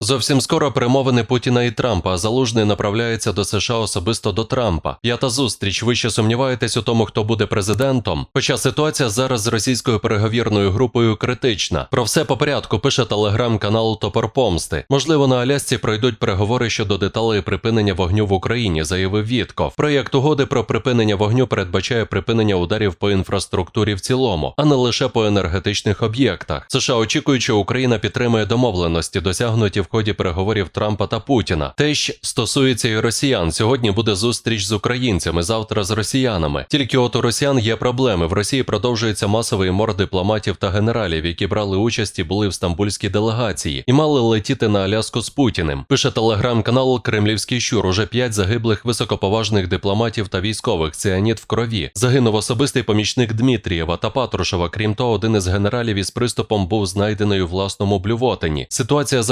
Зовсім скоро перемовини Путіна і Трампа, Залужний направляється до США особисто до Трампа. П'ята зустріч. Ви ще сумніваєтесь у тому, хто буде президентом? Хоча ситуація зараз з російською переговірною групою критична. Про все по порядку пише телеграм-канал Топор Помсти. Можливо, на Алясці пройдуть переговори щодо деталей припинення вогню в Україні, заявив Вітков. Проєкт угоди про припинення вогню передбачає припинення ударів по інфраструктурі в цілому, а не лише по енергетичних об'єктах. США очікують, що Україна підтримує домовленості, досягнуті в ході переговорів Трампа та Путіна. Те ж стосується і росіян. Сьогодні буде зустріч з українцями, завтра з росіянами. Тільки от у росіян є проблеми. В Росії продовжується масовий мор дипломатів та генералів, які брали участь і були в стамбульській делегації і мали летіти на Аляску з Путіним. Пише телеграм-канал Кремлівський щур. Уже п'ять загиблих високоповажних дипломатів та військових. Ціаніт в крові. Загинув особистий помічник Дмитрієва та Патрушева. Крім того, один із генералів із приступом був знайдений у власному блювотині. Ситуація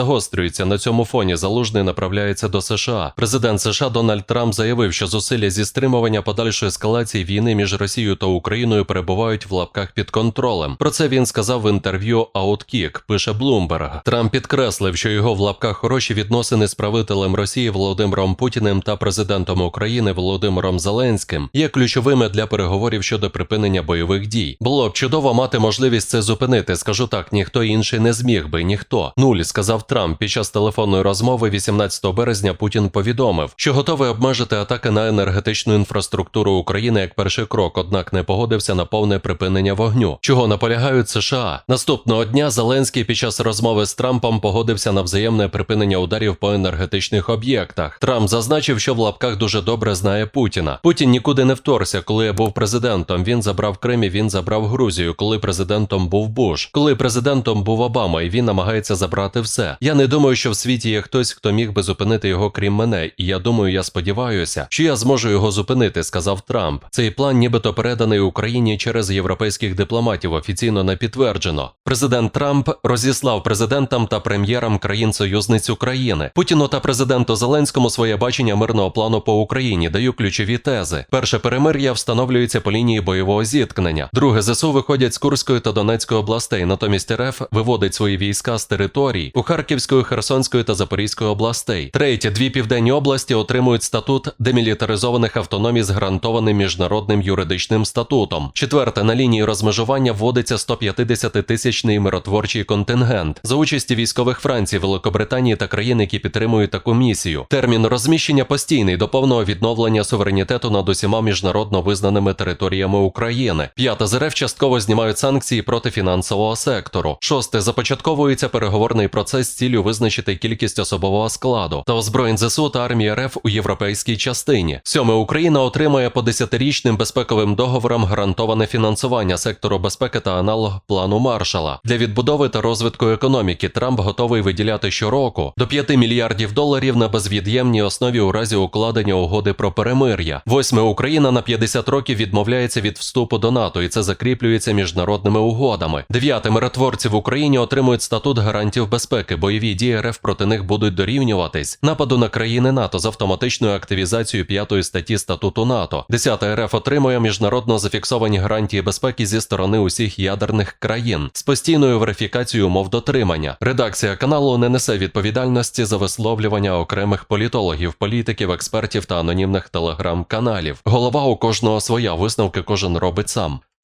загострюється. На цьому фоні залужний направляється до США. Президент США Дональд Трамп заявив, що зусилля зі стримування подальшої ескалації війни між Росією та Україною перебувають в лапках під контролем. Про це він сказав в інтерв'ю Outkick, пише Bloomberg. Трамп підкреслив, що його в лапках хороші відносини з правителем Росії Володимиром Путіним та президентом України Володимиром Зеленським є ключовими для переговорів щодо припинення бойових дій. Було б чудово мати можливість це зупинити. Скажу так, ніхто інший не зміг би, ніхто. Нуль сказав Трамп. Під час телефонної розмови 18 березня Путін повідомив, що готовий обмежити атаки на енергетичну інфраструктуру України як перший крок, однак не погодився на повне припинення вогню, чого наполягають США. Наступного дня Зеленський під час розмови з Трампом погодився на взаємне припинення ударів по енергетичних об'єктах. Трамп зазначив, що в лапках дуже добре знає Путіна. Путін нікуди не вторгся, коли я був президентом. Він забрав Крим і він забрав Грузію, коли президентом був Буш, коли президентом був Обама, і він намагається забрати все. Я не думаю, що в світі є хтось, хто міг би зупинити його крім мене, і я думаю, я сподіваюся, що я зможу його зупинити, сказав Трамп. Цей план, нібито переданий Україні через європейських дипломатів, офіційно не підтверджено. Президент Трамп розіслав президентам та прем'єрам країн-союзниць України. Путіну та президенту Зеленському своє бачення мирного плану по Україні даю ключові тези. Перше перемир'я встановлюється по лінії бойового зіткнення. Друге ЗСУ виходять з Курської та Донецької областей. Натомість РФ виводить свої війська з територій у Харківської, Херсонської та Запорізької областей. Третє, дві південні області отримують статут демілітаризованих автономій з гарантованим міжнародним юридичним статутом. Четверте, на лінії розмежування вводиться 150-тисячний миротворчий контингент за участі військових Франції, Великобританії та країн, які підтримують таку місію. Термін розміщення постійний до повного відновлення суверенітету над усіма міжнародно визнаними територіями України. П'яте, з РФ частково знімають санкції проти фінансового сектору. Шосте, започатковується переговорний процес з ціллю визначити кількість особового складу та озброєнь ЗСУ та армії РФ у європейській частині. Сьоме Україна отримає по десятирічним безпековим договорам гарантоване фінансування сектору безпеки та аналог плану Маршала для відбудови та розвитку економіки. Трамп готовий виділяти щороку до 5 мільярдів доларів на безвід'ємній основі у разі укладення угоди про перемир'я. Восьме Україна на 50 років відмовляється від вступу до НАТО, і це закріплюється міжнародними угодами. Дев'яте миротворці в Україні отримують статут гарантів безпеки. Бойові дії РФ проти них будуть дорівнюватись нападу на країни НАТО з автоматичною активізацією п'ятої статті статуту НАТО. Десята РФ отримує міжнародно зафіксовані гарантії безпеки зі сторони усіх ядерних країн з постійною верифікацією умов дотримання. Редакція каналу не несе відповідальності за висловлювання окремих політологів, політиків, експертів та анонімних телеграм-каналів. Голова у кожного своя висновки кожен робить сам.